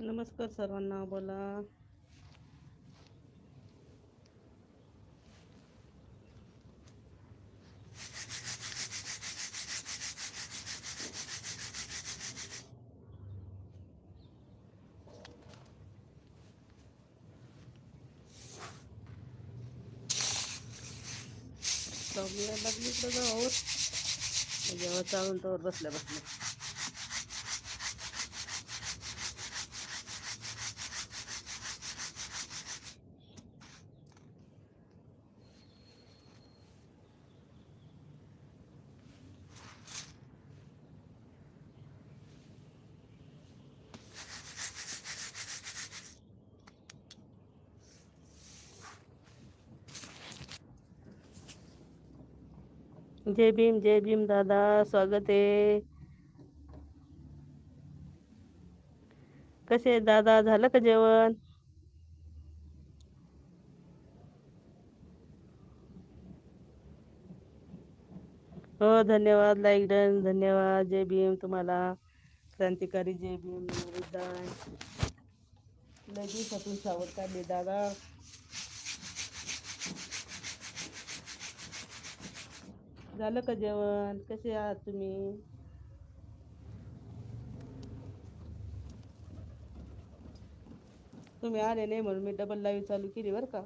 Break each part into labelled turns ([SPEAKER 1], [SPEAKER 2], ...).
[SPEAKER 1] नमस्कार सर्वांना बोला. लागली लागली इकडं गावावर जेव्हा चालून तोवर बसल्या बसल्या. जय भीम जय भीम दादा स्वागत आहे. कसे दादा? झालं का जेवण? हो धन्यवाद लाईक डन धन्यवाद जय भीम तुम्हाला. क्रांतिकारी जय भीम लगेच लय दिवसातून सावध दादा. झालं का जेवण? कसे आहात तुम्ही? तुम्ही आले नाही म्हणून मी डबल लाईव्ह चालू केली बरं का.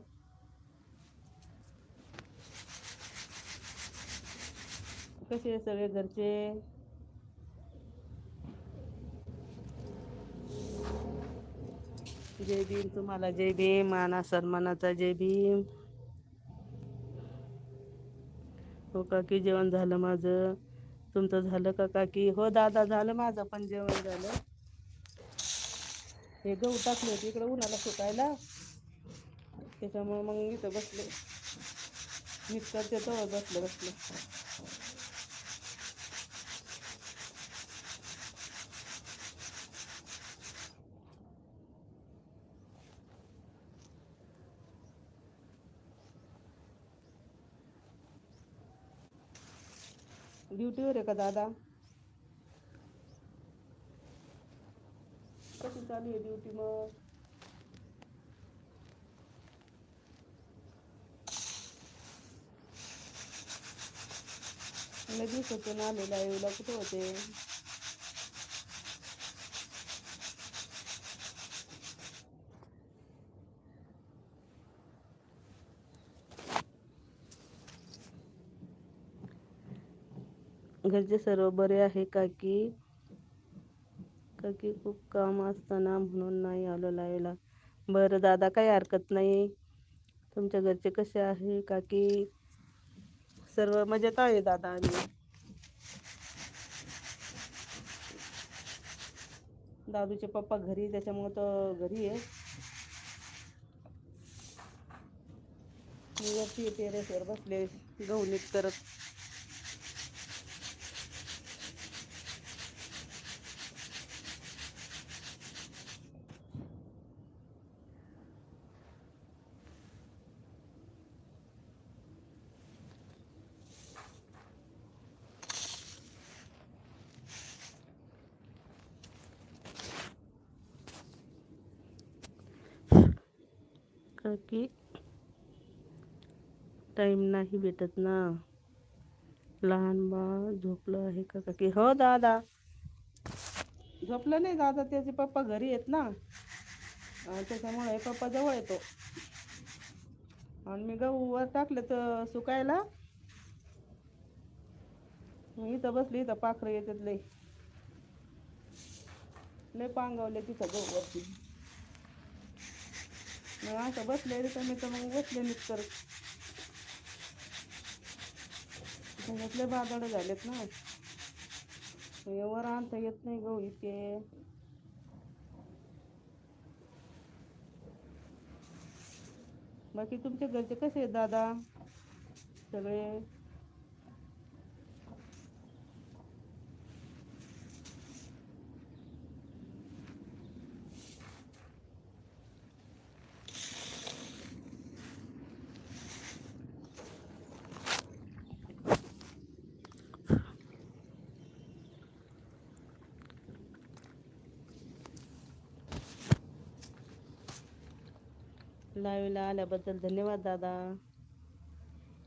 [SPEAKER 1] कसे आहे सगळे घरचे? जय भीम तुम्हाला जय भीम. माना सन्मानाचा जय भीम. हो काकी जेवण झालं माझं? तुमचं झालं का काकी? हो दादा झालं माझं पण जेवण झालं. हे गहू टाकले होते इकडं उन्हाला सुकायला. त्याच्यामुळे मग इथं बसले. मिक्सरच्या जवळ बसलं बसलं. ड्युटीवर आहे का दादा? कशी चालू आहे ड्युटी मग? लगेच होते ना आलेला येऊला कुठे होते. घरचे सर्व बरे आहे काकी काकी खूप काम असताना म्हणून नाही आलो लायला? बरं दादा काही हरकत नाही. तुमच्या घरचे कसे आहे काकी सर्व मजेत आहे दादा आम्ही दादूचे पप्पा घरी त्याच्यामुळं तो घरी आहे. मी वरती टेरेसवर बसले गहू नीट करत काकी टाईम नाही भेटत ना. लहान बाळ झोपलं आहे का काकी? हो दादा. झोपलं नाही दादा त्याचे पप्पा घरी आहेत ना. त्याच्यामुळे पप्पा जवळ येतो. आणि मी गहू वर टाकले तर सुकायला. मी इथं बसली इथं पाखरं येतात लय लय पांगवले तिथं गहू वरती. मग असं बसले तर मी तर मग बसले नीट करत त्याच्यातले बादळ झालेत ना. वर आणता येत नाही गहू इतके बाकी तुमच्या घरचे कसे आहेत दादा? सगळे? लाईव्हला आल्याबद्दल धन्यवाद दादा.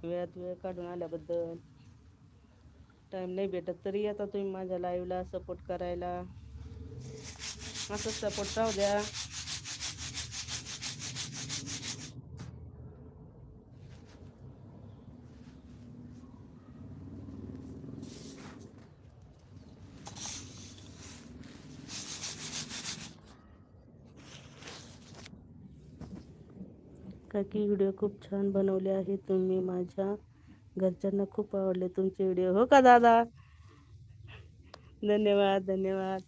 [SPEAKER 1] वेळात वेळ काढून आल्याबद्दल. टाईम नाही भेटत तरी येता तुम्ही माझ्या लाईव्हला सपोर्ट करायला. असंच सपोर्ट राहू द्या. काकी व्हिडिओ खूप छान बनवले आहे. तुम्ही माझ्या घरच्यांना खूप आवडले तुमचे व्हिडिओ. हो का दादा? धन्यवाद धन्यवाद.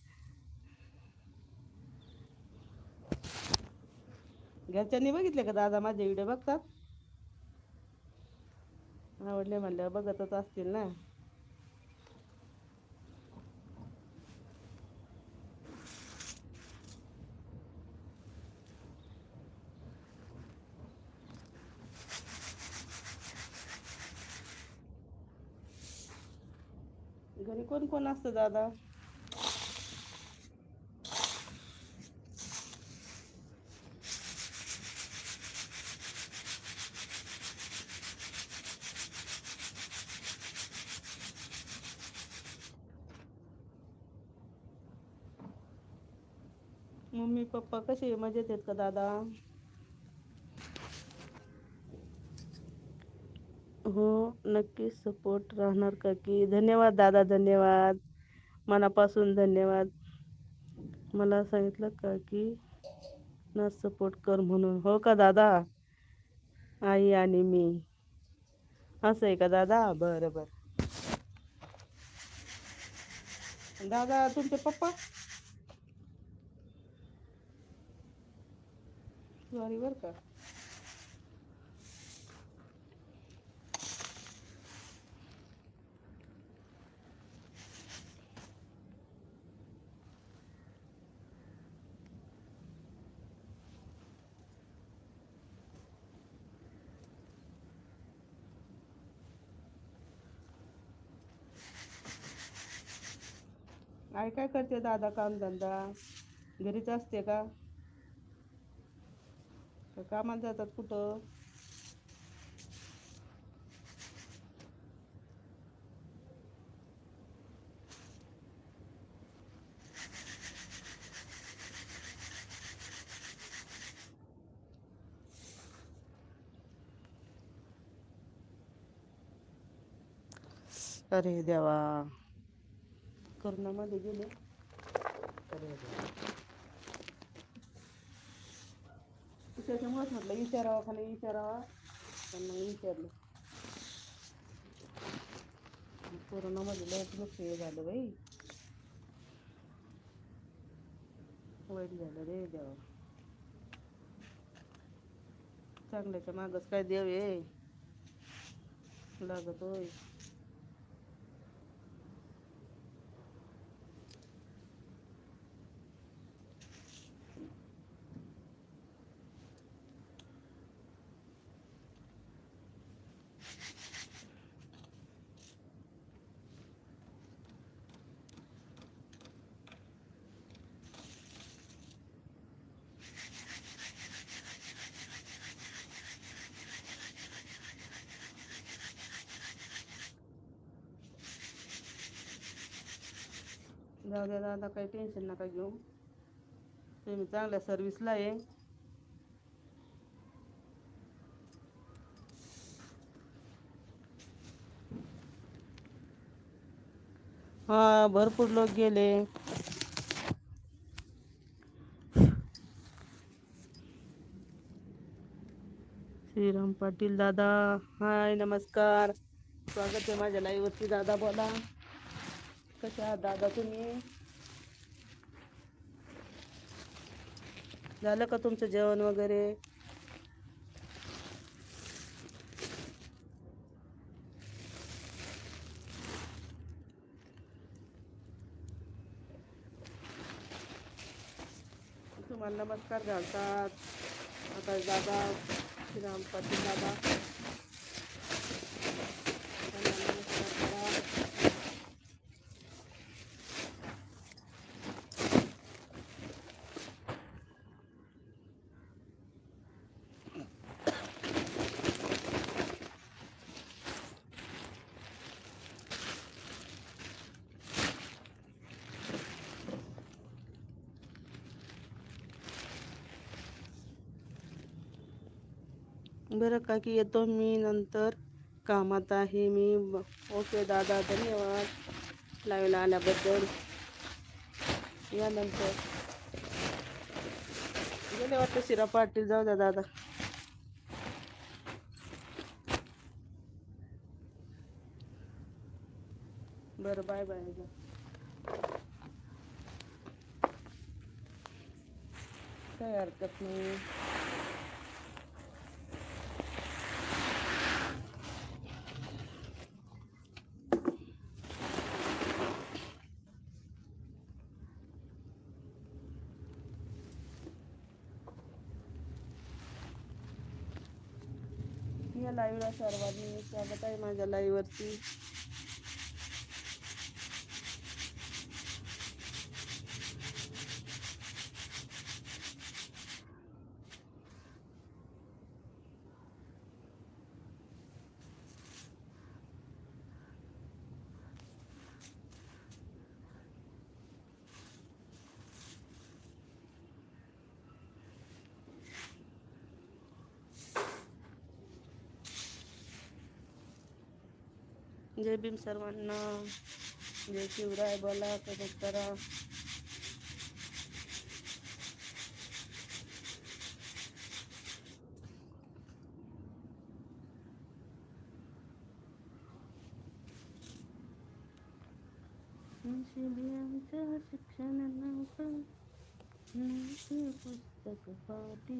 [SPEAKER 1] घरच्यांनी बघितले का दादा माझे व्हिडिओ बघतात? आवडले म्हणल्यावर बघतच असतील ना. घरी कोण कोण असतं दादा? मम्मी पप्पा कसे मजेत आहेत का दादा? नक्की नक्कीच सपोर्ट राहणार का की? धन्यवाद दादा धन्यवाद. मनापासून धन्यवाद. मला सांगितलं का की ना सपोर्ट कर म्हणून. हो का दादा? आई आणि मी. असं आहे का दादा? बरं बरं. दादा तुमचे पप्पा? सॉरी बरं का. काय काय करते दादा काम धंदा? घरीच असते का? कामात जातात कुठं? अरे देवा. करोनामध्ये गेले. अरे त्याच्यामुळेच म्हटलं विचारावा खाली विचारावा पण मग विचारलं. कोरोनामध्ये लयच नुकसान हे झालं बाई. वाईट झालं रे देवा. चांगल्याच्या मागच काय देव आहे लागत होय. जाऊ द्या दादा काही टेन्शन नका घेऊ. तुम्ही चांगल्या सर्विसला आहे. हा भरपूर लोक गेले. श्रीराम पाटील दादा हाय नमस्कार. स्वागत आहे माझ्या लाईव्हवरती दादा बोला. कसे आहात दादा तुम्ही? झालं का तुमचं जेवण वगैरे? तुम्हाला नमस्कार घालतात. आता दादा श्रीराम पाटील दादा त्यांना नमस्कार करा. बरं काकी येतो मी नंतर. कामात आहे मी. ओके दादा धन्यवाद. लाईव्हला आल्याबद्दल. या नंतर. गेले वाटतं शिरा पाटील. जाऊ द्या दादा. बरं बाय बाय काही हरकत नाही. या लाईव्हला सर्वांनी स्वागत आहे माझ्या लाईव्हवरती जय भीम सर्वांना. जय शिवराय बोला कमेंट करा आमच्या शिक्षण पुस्तक पाठी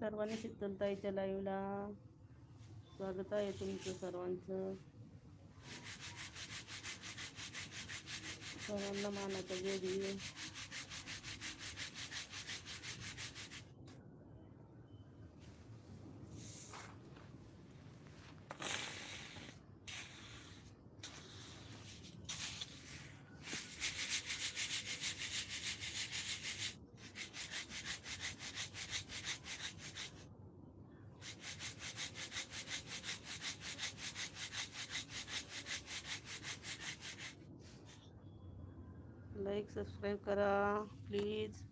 [SPEAKER 1] सर्वांनी शीतलताईच्या लाईव्हला स्वागत आहे तुमचं सर्वांचं. सर्वांना मानाचं गेली लाईक सबस्क्राईब करा प्लीज.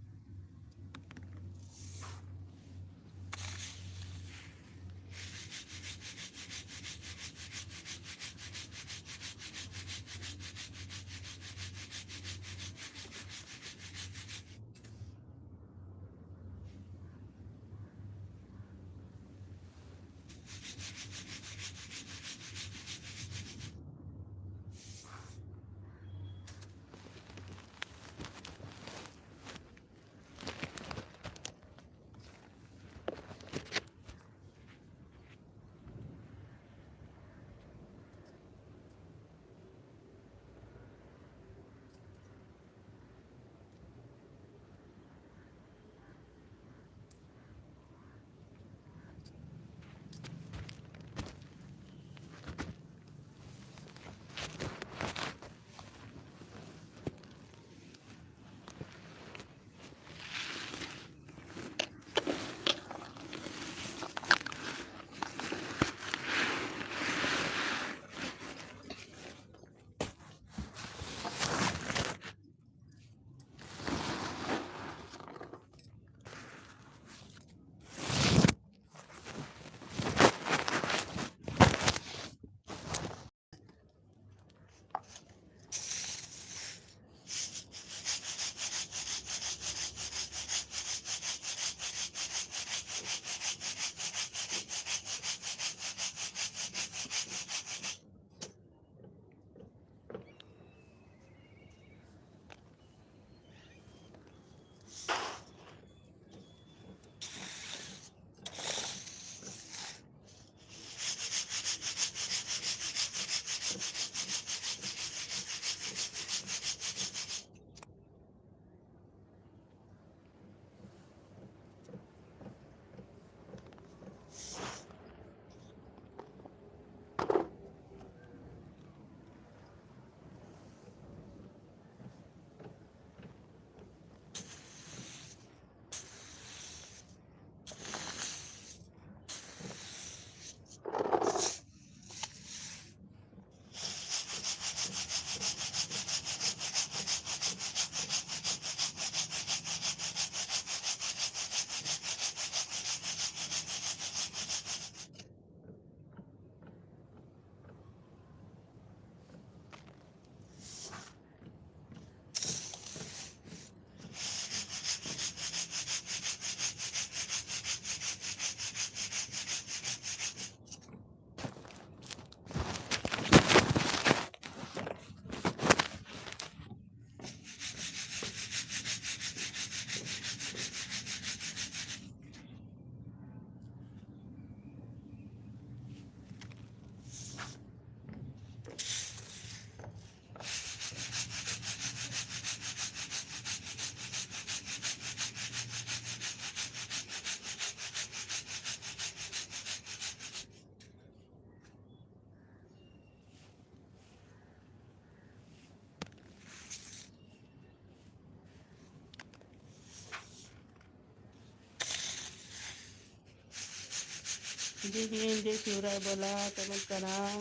[SPEAKER 1] जय हिंद जय शिवराय बोला कमेंट करा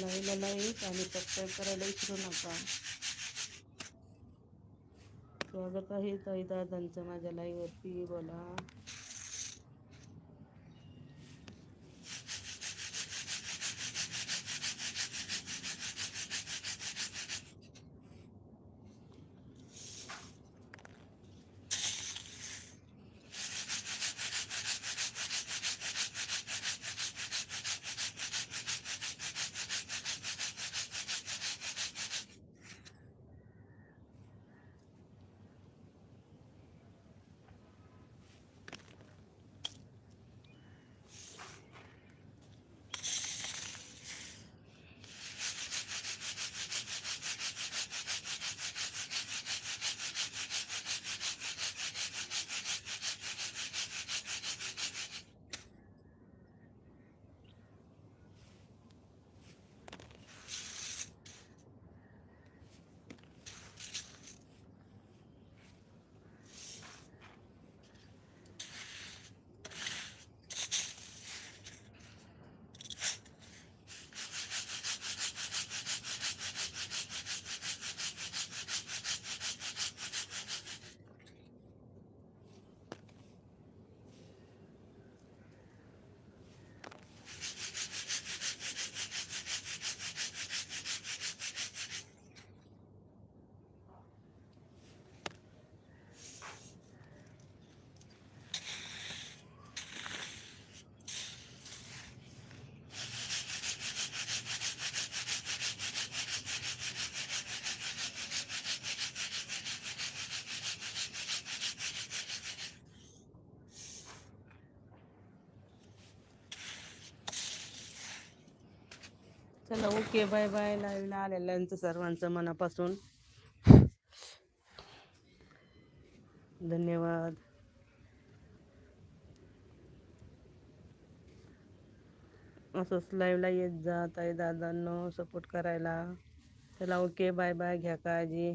[SPEAKER 1] लाईला लाईक आणि सबस्क्राईब करायला विसरू नका. स्वागत आहे ताई दादांचं माझ्या लाईव्हवरती बोला. चला ओके बाय बाय लाईव्हला आलेल्यांचं सर्वांचं मनापासून. धन्यवाद. असंच लाईव्हला येत जात आहे दादांनो सपोर्ट करायला. चला ओके बाय बाय घ्या काळजी.